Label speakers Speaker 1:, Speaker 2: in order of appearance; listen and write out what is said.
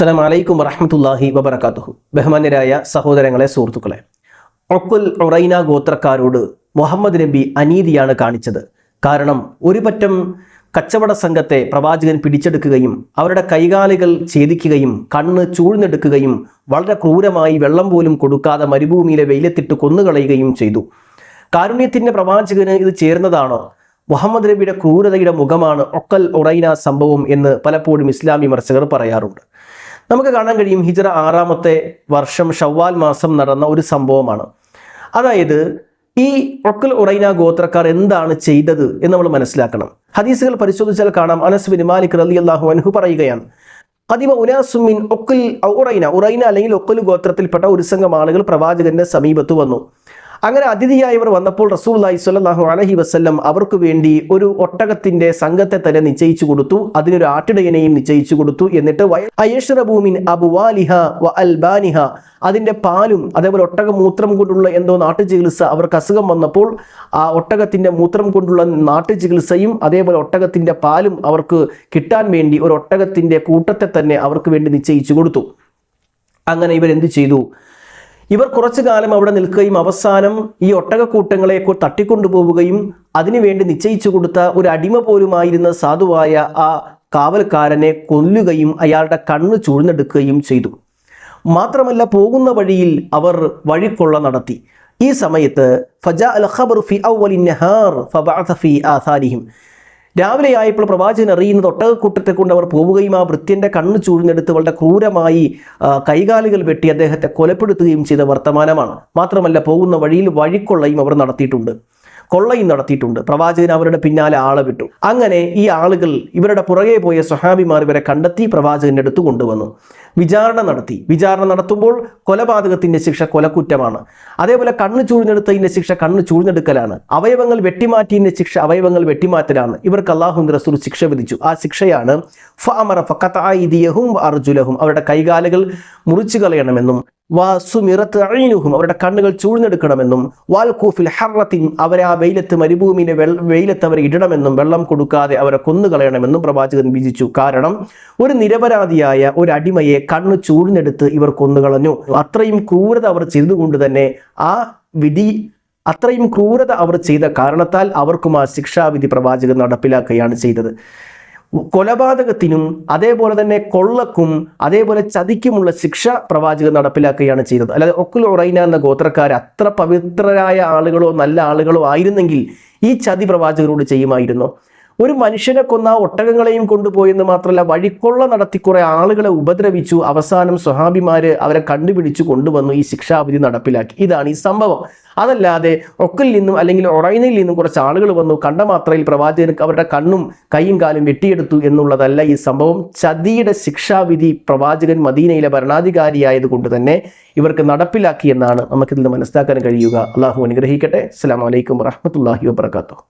Speaker 1: അസ്സലാം വലൈക്കും വറഹമത്തല്ലാഹി വബർക്കാത്തുഹു ബഹുമാന്യരായ സഹോദരങ്ങളെ സുഹൃത്തുക്കളെ ഒക്കുൽ ഒറൈന ഗോത്രക്കാരോട് മുഹമ്മദ് നബി അനീതിയാണ് കാണിച്ചത്. കാരണം ഒരു പറ്റം കച്ചവട സംഘത്തെ പ്രവാചകൻ പിടിച്ചെടുക്കുകയും അവരുടെ കൈകാലുകൾ ഛേദിക്കുകയും കണ്ണ് ചൂഴ്ന്നെടുക്കുകയും വളരെ ക്രൂരമായി വെള്ളം പോലും കൊടുക്കാതെ മരുഭൂമിയിലെ വെയിലത്തിട്ട് കൊന്നുകളയുകയും ചെയ്തു. കാരുണ്യത്തിന്റെ പ്രവാചകന് ഇത് ചേർന്നതാണോ? മുഹമ്മദ് നബിയുടെ ക്രൂരതയുടെ മുഖമാണ് ഒക്കൽ ഒറൈന സംഭവം എന്ന് പലപ്പോഴും ഇസ്ലാം വിമർശകർ പറയാറുണ്ട്. നമുക്ക് കാണാൻ കഴിയും ഹിജറ ആറാമത്തെ വർഷം ഷവ്വാൽ മാസം നടന്ന ഒരു സംഭവമാണ്. അതായത് ഈ ഒക്കൽ ഉറൈന ഗോത്രക്കാർ എന്താണ് ചെയ്തത് എന്ന് നമ്മൾ മനസ്സിലാക്കണം. ഹദീസുകൾ പരിശോധിച്ചാൽ കാണാം. അനസ് ബിൻ മാലിക് റലി അള്ളാഹു അൻഹു പറയുകയാണ് കദിമ ഉനാസുമിൻ ഒക്കുൽ ഉറൈന. ഉറൈന അല്ലെങ്കിൽ ഒക്കുൽ ഗോത്രത്തിൽപ്പെട്ട ഒരു സംഘം ആളുകൾ പ്രവാചകന്റെ സമീപത്ത് വന്നു. അങ്ങനെ അതിഥിയായവർ വന്നപ്പോൾ റസൂൽ സ്വല്ലല്ലാഹു അലഹി വസ്ല്ലം അവർക്ക് വേണ്ടി ഒരു ഒട്ടകത്തിന്റെ സംഘത്തെ തന്നെ നിശ്ചയിച്ചു കൊടുത്തു. അതിനൊരു ആട്ടിടയനെയും നിശ്ചയിച്ചു കൊടുത്തു. എന്നിട്ട് അയഷ്റബൂമിൻ അബുവാലിഹ വ അൽബാനിഹ. അതിന്റെ പാലും അതേപോലെ ഒട്ടക മൂത്രം കൊണ്ടുള്ള എന്തോ നാട്ടു ചികിത്സ അവർക്ക് അസുഖം വന്നപ്പോൾ ആ ഒട്ടകത്തിന്റെ മൂത്രം കൊണ്ടുള്ള നാട്ടു ചികിത്സയും അതേപോലെ ഒട്ടകത്തിന്റെ പാലും അവർക്ക് കിട്ടാൻ വേണ്ടി ഒരു ഒട്ടകത്തിന്റെ കൂട്ടത്തെ തന്നെ അവർക്ക് വേണ്ടി നിശ്ചയിച്ചു കൊടുത്തു. അങ്ങനെ ഇവരെന്ത് ചെയ്തു? ഇവർ കുറച്ചു കാലം അവിടെ നിൽക്കുകയും അവസാനം ഈ ഒട്ടകക്കൂട്ടങ്ങളെ തട്ടിക്കൊണ്ടുപോവുകയും അതിനുവേണ്ടി നിശ്ചയിച്ചു കൊടുത്ത ഒരു അടിമ പോലുമായിരുന്ന സാധുവായ ആ കാവൽക്കാരനെ കൊല്ലുകയും അയാളുടെ കണ്ണ് ചൂഴ്ന്നെടുക്കുകയും ചെയ്തു. മാത്രമല്ല പോകുന്ന വഴിയിൽ അവർ വഴിക്കൊള്ള നടത്തി. ഈ സമയത്ത് ഫജ അൽ ഫി നഹാർ ഫബഅത രാവിലെ ആയപ്പോൾ പ്രവാചകൻ അറിയുന്നത് ഒട്ടകക്കൂട്ടത്തെ കൊണ്ട് അവർ പോവുകയും ആ വൃത്യന്റെ കണ്ണ് ചൂഴ്ന്നെടുത്ത് വളരെ ക്രൂരമായി കൈകാലുകൾ വെട്ടി അദ്ദേഹത്തെ കൊലപ്പെടുത്തുകയും ചെയ്ത വർത്തമാനമാണ്. മാത്രമല്ല പോകുന്ന വഴിയിൽ വഴിക്കൊള്ളയും അവർ നടത്തിയിട്ടുണ്ട്. കൊള്ളയും നടത്തിയിട്ടുണ്ട്. പ്രവാചകൻ അവരുടെ പിന്നാലെ ആളെ വിട്ടു. അങ്ങനെ ഈ ആളുകൾ ഇവരുടെ പുറകെ പോയ സ്വഹാബിമാർ ഇവരെ കണ്ടെത്തി പ്രവാചകന്റെ അടുത്ത് കൊണ്ടുവന്നു. വിചാരണ നടത്തി. വിചാരണ നടത്തുമ്പോൾ കൊലപാതകത്തിന്റെ ശിക്ഷ കൊലക്കുറ്റമാണ്. അതേപോലെ കണ്ണ് ചൂഴ്ന്നെടുത്തതിന്റെ ശിക്ഷ കണ്ണ് ചൂഴ്ന്നെടുക്കലാണ്. അവയവങ്ങൾ വെട്ടിമാറ്റിയതിന്റെ ശിക്ഷ അവയവങ്ങൾ വെട്ടിമാറ്റലാണ്. ഇവർക്ക് അള്ളാഹു റസൂൽ ശിക്ഷ വിധിച്ചു. ആ ശിക്ഷയാണ് ഫഅമറ ഫക്കത്തായി അർജുലഹും അവരുടെ കൈകാലുകൾ മുറിച്ചു കളയണമെന്നും വാസുമിറത്ത് അവരുടെ കണ്ണുകൾ ചൂഴ്ന്നെടുക്കണമെന്നും വാൽകൂഫിൽ ഹറത്തിൻ അവരെ ആ വെയിലത്ത് വെള്ള വെയിലത്ത് അവരെ ഇടണമെന്നും വെള്ളം കൊടുക്കാതെ അവരെ കൊന്നുകളയണമെന്നും പ്രവാചകൻ വിധിച്ചു കാരണം ഒരു നിരപരാധിയായ ഒരു അടിമയെ കണ്ണ് ചൂഴ്ന്നെടുത്ത് ഇവർ കൊന്നുകളഞ്ഞു. അത്രയും ക്രൂരത അവർ ചെയ്തുകൊണ്ട് തന്നെ ആ വിധി അത്രയും ക്രൂരത അവർ ചെയ്ത കാരണത്താൽ അവർക്കും ആ ശിക്ഷാവിധി പ്രവാചകൻ നടപ്പിലാക്കുകയാണ് ചെയ്തത്. കൊലപാതകത്തിനും അതേപോലെ തന്നെ കൊള്ളക്കും അതേപോലെ ചതിക്കുമുള്ള ശിക്ഷ പ്രവാചകൻ നടപ്പിലാക്കുകയാണ് ചെയ്തത്. അല്ലാതെ ഒക്കുൽ ഉറൈന എന്ന ഗോത്രക്കാർ അത്ര പവിത്രരായ ആളുകളോ നല്ല ആളുകളോ ആയിരുന്നെങ്കിൽ ഈ ചതി പ്രവാചകരോട് ചെയ്യുമായിരുന്നു. ഒരു മനുഷ്യനെ കൊന്ന ഒട്ടകങ്ങളെയും കൊണ്ടുപോയെന്ന് മാത്രമല്ല വഴിക്കൊള്ള നടത്തി കുറെ ആളുകളെ ഉപദ്രവിച്ചു. അവസാനം സ്വഹാബിമാര് അവരെ കണ്ടുപിടിച്ചു കൊണ്ടുവന്നു ഈ ശിക്ഷാവിധി നടപ്പിലാക്കി. ഇതാണ് ഈ സംഭവം. അതല്ലാതെ ഒക്കിൽ നിന്നും അല്ലെങ്കിൽ ഒറൈനയിൽ നിന്നും കുറച്ച് ആളുകൾ വന്നു. കണ്ട മാത്രയിൽ പ്രവാചകർക്ക് അവരുടെ കണ്ണും കൈയും കാലും വെട്ടിയെടുത്തു എന്നുള്ളതല്ല ഈ സംഭവം. ചതിയുടെ ശിക്ഷാവിധി പ്രവാചകൻ മദീനയിലെ ഭരണാധികാരിയായതുകൊണ്ട് തന്നെ ഇവർക്ക് നടപ്പിലാക്കി എന്നാണ് നമുക്കിതിൽ മനസ്സിലാക്കാൻ കഴിയുക. അള്ളാഹു അനുഗ്രഹിക്കട്ടെ. അസ്സാം വലൈക്കും വറഹമത്തല്ലാഹി വാബർക്കാത്തു